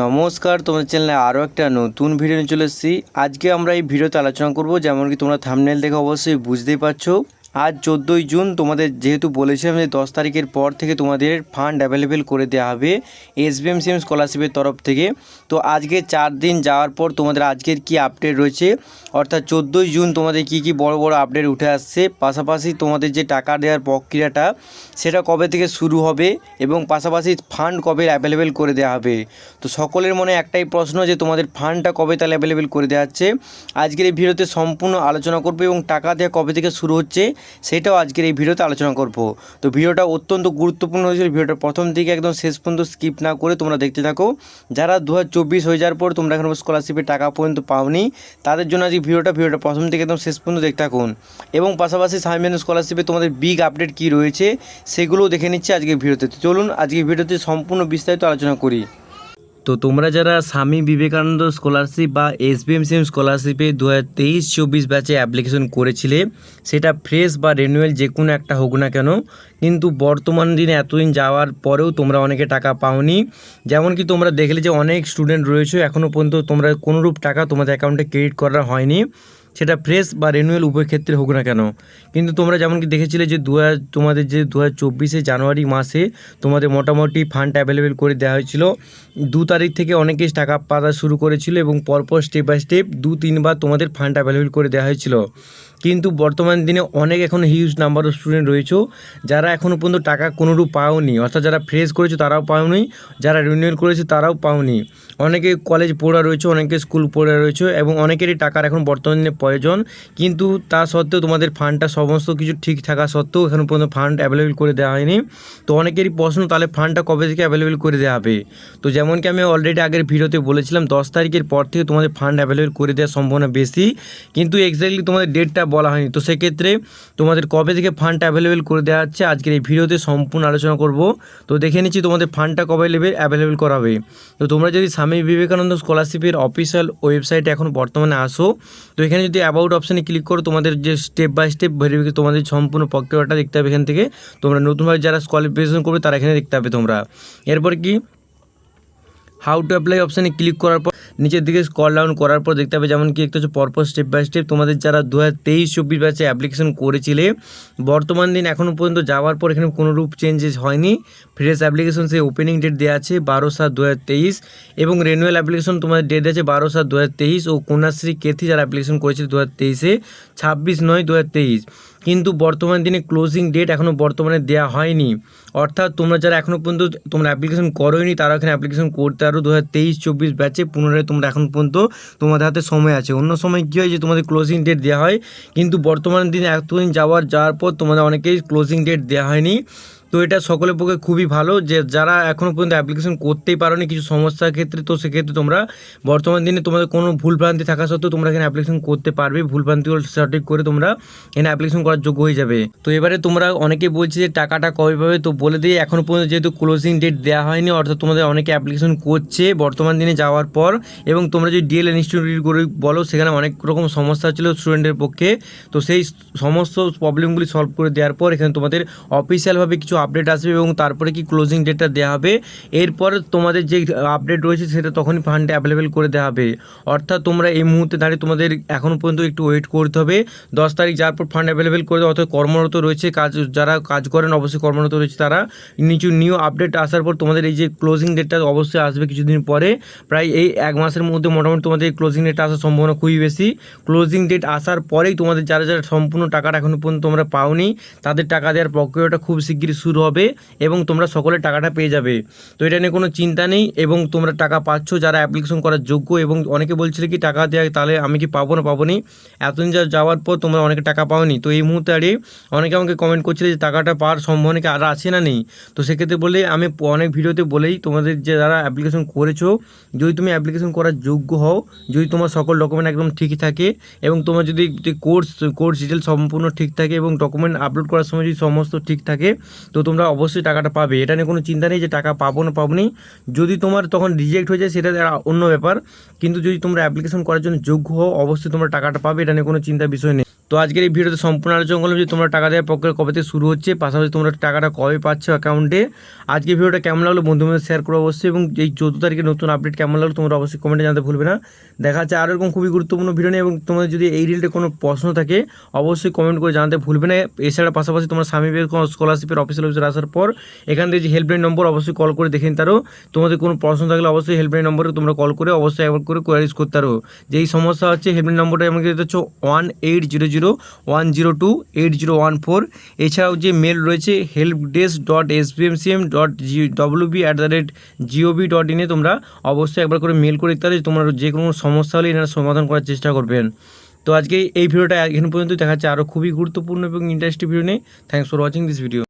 নমস্কার, তোমাদের চ্যানেলে আরও একটা নতুন ভিডিও নিয়ে চলে এসেছি। আজকে আমরা এই ভিডিওতে আলোচনা করব যেমন কি তোমরা থামনেল দেখে অবশ্যই বুঝতেই পারছ। আজ চোদ্দোই জুন তোমাদের যেহেতু বলেছিলাম যে দশ তারিখের পর থেকে তোমাদের ফান্ড অ্যাভেলেবেল করে দেওয়া হবে এস বি এসবিএম সিএম স্কলারশিপের তরফ থেকে। তো আজকে চার দিন যাওয়ার পর তোমাদের আজকের কি আপডেট রয়েছে? অর্থাৎ চোদ্দোই জুন তোমাদের কি কি বড় বড় আপডেট উঠে আসছে? পাশাপাশি তোমাদের যে টাকা দেওয়ার প্রক্রিয়াটা, সেটা কবে থেকে শুরু হবে? এবং পাশাপাশি ফান্ড কবে অ্যাভেলেবেল করে দেওয়া হবে? তো সকলের মনে একটাই প্রশ্ন যে তোমাদের ফান্ডটা কবে তাহলে অ্যাভেলেবেল করে দেওয়া হচ্ছে? আজকের এই ভিডিওতে সম্পূর্ণ আলোচনা করবে এবং টাকা দেওয়া কবে থেকে শুরু হচ্ছে? সেটাও আজকের এই ভিডিওতে আলোচনা করব। তো ভিডিওটা অত্যন্ত গুরুত্বপূর্ণ হয়েছিল। ভিডিওটা প্রথম থেকে একদম শেষ পর্যন্ত স্কিপ না করে তোমরা দেখতে থাকো। যারা দু হাজার চব্বিশ হয়ে যাওয়ার পর তোমরা এখন স্কলারশিপের টাকা পর্যন্ত পাওনি, তাদের জন্য আজকে ভিডিওটা ভিডিওটা প্রথম থেকে একদম শেষ পর্যন্ত দেখতে থাকুন। এবং পাশাপাশি সাইমেন স্কলারশিপে তোমাদের বিগ আপডেট কী রয়েছে, সেগুলোও দেখে নিচ্ছে আজকের ভিডিওতে। চলুন আজকে ভিডিওতে সম্পূর্ণ বিস্তারিত আলোচনা করি। তো তোমরা যারা স্বামী বিবেকানন্দ স্কলারশিপ বা এসবিএমসিএম স্কলারশিপে দু হাজার তেইশ চব্বিশ ব্যাচে অ্যাপ্লিকেশন করেছিলে, সেটা ফ্রেশ বা রেনুয়েল যে কোনো একটা হোক না কেন, কিন্তু বর্তমান দিনে এতদিন যাওয়ার পরেও তোমরা অনেকে টাকা পাওনি। যেমন কি তোমরা দেখলে যে অনেক স্টুডেন্ট রয়েছে এখনও পর্যন্ত তোমরা কোনোরূপ টাকা তোমাদের অ্যাকাউন্টে ক্রেডিট করা হয়নি। সেটা ফ্রেশ বা রেনুয়েল উভয় ক্ষেত্রে হোক না কেন। কিন্তু তোমরা যেমন কি দেখেছিলে যে দু হাজার তোমাদের যে দু হাজার জানুয়ারি মাসে তোমাদের মোটামুটি ফান্ড অ্যাভেলেবেল করে দেওয়া হয়েছিল। দু তারিখ থেকে অনেকেই টাকা পাতা শুরু করেছিল এবং পরপর স্টেপ বাই স্টেপ দু, তিনবার তোমাদের ফান্ড অ্যাভেলেবেল করে দেওয়া হয়েছিল। কিন্তু বর্তমান দিনে অনেক এখন হিউজ নাম্বার অফ স্টুডেন্ট রয়েছে, যারা এখনও পর্যন্ত টাকা কোনোরূপ পাওনি। অর্থাৎ যারা ফ্রেশ করেছে তারাও পাওনি, যারা রিনিউয়াল করেছে তারাও পাওনি। অনেকে কলেজ পড়া রয়েছে, অনেকে স্কুল পড়া রয়েছে এবং অনেকেরই টাকার এখন বর্তমান প্রয়োজন। কিন্তু তা সত্ত্বেও তোমাদের ফান্ডটা সমস্ত কিছু ঠিক থাকা সত্ত্বেও এখন পর্যন্ত ফান্ড অ্যাভেলেবেল করে দেওয়া হয়নি। তো অনেকেরই প্রশ্ন, তাহলে ফান্ডটা কবে থেকে অ্যাভেলেবেল করে দেওয়া হবে? তো যেমন কি আমি অলরেডি আগের ভিডিওতে বলেছিলাম, দশ তারিখের পর থেকে তোমাদের ফান্ড অ্যাভেলেবেল করে দেওয়ার সম্ভাবনা বেশি, কিন্তু এক্স্যাক্টলি তোমাদের ডেটটা বলা হয়নি। তো সেক্ষেত্রে তোমাদের কবে থেকে ফান্ডটা অ্যাভেলেবেল করে দেওয়া হচ্ছে, আজকের এই ভিডিওতে সম্পূর্ণ আলোচনা করব। তো দেখে নিচ্ছি তোমাদের ফান্ডটা কবে অ্যাভেলেবেল করা হবে। তো তোমরা যদি স্বামী বিবেকানন্দ স্কলারশিপের অফিসিয়াল ওয়েবসাইটে এখন বর্তমানে আসো। তো এখানে যদি অ্যাবাউট অপশানে ক্লিক করো, তোমাদের যে স্টেপ বাই স্টেপ ভেরিফিকেশন তোমাদের সম্পূর্ণ প্রক্রিয়াটা দেখতে হবে এখান থেকে। তোমরা নতুনভাবে যারা স্কলারিফিকেশন করবে, তারা এখানে দেখতে হবে তোমরা। এরপর কি? হাউ টু অ্যাপ্লাই অপশানে ক্লিক করার পর নিচের দিকে স্কল ডাউন করার পর দেখতে হবে যেমন কি একটা হচ্ছে পরপর স্টেপ বাই স্টেপ তোমাদের যারা দু হাজার তেইশ, চব্বিশ ব্যাচে অ্যাপ্লিকেশন করেছিলে, বর্তমান দিন এখনও পর্যন্ত যাওয়ার পর এখানে কোনো রূপ চেঞ্জেস হয়নি। ফ্রেশ অ্যাপ্লিকেশন সেই ওপেনিং ডেট দেওয়া আছে বারো সাত দু এবং রেনুয়াল অ্যাপ্লিকেশন তোমাদের ডেট আছে বারো সাত দু ও কন্যাশ্রী কেথি যারা অ্যাপ্লিকেশন করেছিল দু হাজার তেইশে, ছাব্বিশ নয় দু হাজার তেইশ। কিন্তু বর্তমান দিনে ক্লোজিং ডেট এখনও বর্তমানে দেওয়া হয়নি। অর্থাৎ তোমরা যারা এখনও পর্যন্ত তোমরা অ্যাপ্লিকেশন করোনি, তারা এখানে অ্যাপ্লিকেশন করতে আরও দু হাজার তেইশ, চব্বিশ ব্যাচে পুনরায় তোমরা এখন পর্যন্ত তোমাদের হাতে সময় আছে। অন্য সময় কী হয় যে তোমাদের ক্লোজিং ডেট দেওয়া হয়, কিন্তু বর্তমান দিনে এতদিন যাওয়ার যাওয়ার পর তোমাদের অনেকেই ক্লোজিং ডেট দেওয়া হয়নি। তো এটা সকলের পক্ষে খুবই ভালো যে যারা এখনও পর্যন্ত অ্যাপ্লিকেশন করতেই পারোনি কিছু সমস্যার ক্ষেত্রে, তো সেক্ষেত্রে তোমরা বর্তমান দিনে তোমাদের কোনো ভুলভ্রান্তি থাকা সত্ত্বেও তোমরা এখানে অ্যাপ্লিকেশন করতে পারবে। ভুলভ্রান্তিগুলো সঠিক করে তোমরা এখানে অ্যাপ্লিকেশন করার যোগ্য হয়ে যাবে। তো এবারে তোমরা অনেকে বলছে যে টাকাটা কবে পাবে, তো বলে দিয়ে এখনও পর্যন্ত যেহেতু ক্লোজিং ডেট দেওয়া হয়নি, অর্থাৎ তোমাদের অনেকে অ্যাপ্লিকেশন করছে বর্তমান দিনে যাওয়ার পর এবং তোমরা যদি ডিএল ইনস্টিটিউট করে বলো, সেখানে অনেক রকম সমস্যা ছিল স্টুডেন্টের পক্ষে। তো সেই সমস্ত প্রবলেমগুলি সলভ করে দেওয়ার পর এখানে তোমাদের অফিসিয়ালভাবে কিছু আপডেট আসবে এবং তারপরে কি ক্লোজিং ডেটটা দেওয়া হবে। এরপর তোমাদের যে আপডেট রয়েছে সেটা তখনই ফান্ডে অ্যাভেলেবেল করে দেওয়া হবে। অর্থাৎ তোমরা এই মুহূর্তে দাঁড়িয়ে তোমাদের এখনও পর্যন্ত একটু ওয়েট করতে হবে। দশ তারিখ যাওয়ার পর ফান্ড অ্যাভেলেবেল করে অর্থাৎ কর্মরত রয়েছে, কাজ, যারা কাজ করেন অবশ্যই কর্মরত রয়েছে তারা। নিচু নিউ আপডেট আসার পর তোমাদের এই যে ক্লোজিং ডেটটা অবশ্যই আসবে কিছুদিন পরে। প্রায় এই এক মাসের মধ্যে মোটামুটি তোমাদের ক্লোজিং ডেট আসার সম্ভাবনা খুবই বেশি। ক্লোজিং ডেট আসার পরেই তোমাদের যারা যারা সম্পূর্ণ টাকাটা এখনও পর্যন্ত তোমরা পাওনি, তাদের টাকা দেওয়ার প্রক্রিয়াটা খুব শিগগিরই শুরু হবে এবং তোমরা সকলে টাকাটা পেয়ে যাবে। তো এটা নিয়ে কোনো চিন্তা নেই এবং তোমরা টাকা পাচ্ছ যারা অ্যাপ্লিকেশন করার যোগ্য এবং অনেকে বলছিলে কি, টাকা দেওয়া তাহলে আমি কি পাবো না পাবো নি? এতদিন যা যাওয়ার পর তোমরা অনেকে টাকা পাওনি। তো এই মুহূর্তে আরে অনেকে আমাকে কমেন্ট করছিলে যে টাকাটা পাওয়ার সম্ভাবনা কি আর আছে না নেই? তো সেক্ষেত্রে বলে আমি অনেক ভিডিওতে বলেই তোমাদের যে যারা অ্যাপ্লিকেশন করেছ, যদি তুমি অ্যাপ্লিকেশন করার যোগ্য হও, যদি তোমার সকল ডকুমেন্ট একদম ঠিকই থাকে এবং তোমার যদি কোর্স কোর্স ডিটেল সম্পূর্ণ ঠিক থাকে এবং ডকুমেন্ট আপলোড করার সময় যদি সমস্ত ঠিক থাকে তো তোমরা অবশ্যই টাকাটা পাবে। এটা নিয়ে কোনো চিন্তা নেই যে টাকা পাবো না পাবো নি যদি তোমার তখন রিজেক্ট হয়ে যায়, সেটা অন্য ব্যাপার। কিন্তু যদি তোমরা অ্যাপ্লিকেশন করার জন্য যোগ্য হও, অবশ্যই তোমরা টাকাটা পাবে। এটা নিয়ে কোনো চিন্তার বিষয় নেই। তো আজকের এই ভিডিওতে সম্পূর্ণ আলোচনা করলাম যে তোমরা টাকা দেওয়ার প্রক্রিয়া কবে থেকে শুরু হচ্ছে, পাশাপাশি তোমরা টাকাটা কবে পাচ্ছ অ্যাকাউন্টে আজকে ভিডিওটা কেমন লাগল বন্ধু বান্ধব শেয়ার করো অবশ্যই এবং এই চোদ্দ তারিখে নতুন আপডেট কেমন লাগল তোমরা অবশ্যই কমেন্টে জানাতে ভুলবে না। দেখা যাচ্ছে আরও এরকম খুবই গুরুত্বপূর্ণ ভিডিও নিয়ে এবং তোমাদের যদি এই রিলেটে কোনো প্রশ্ন থাকে, অবশ্যই কমেন্ট করে জানাতে ভুলবে না। এছাড়া পাশাপাশি তোমরা স্বামী বিবেকানন্দ স্কলারশিপের অফিসিয়াল অফিসে আসার পর এখান থেকে যে হেল্পলাইন নম্বর অবশ্যই কল করে দেখে নিতে তোমাদের কোনো প্রশ্ন থাকলে অবশ্যই হেল্পলাইন নম্বরে তোমরা কল করে অবশ্যই একবার করে কোয়ারিজ করতে পারো। যে এই সমস্যা হচ্ছে হেল্পলাইন নম্বরটা আমাকে হচ্ছে one eight zero zero one zero two eight zero one four. এছাড়াও যে মেল রয়েছে help desk dot S B M C M dot G W B at the rate GOB dot ইনে তোমরা অবশ্যই একবার করে মেল করে দিতে তোমার যে কোনো সমস্যা হলে এনারা সমাধান করার চেষ্টা করবেন। তো আজকে এই ভিডিওটা এখন পর্যন্ত দেখাচ্ছে আরও আরও খুবই গুরুত্বপূর্ণ এবং ইন্টারেস্টিং ভিডিও নেই thanks for watching this video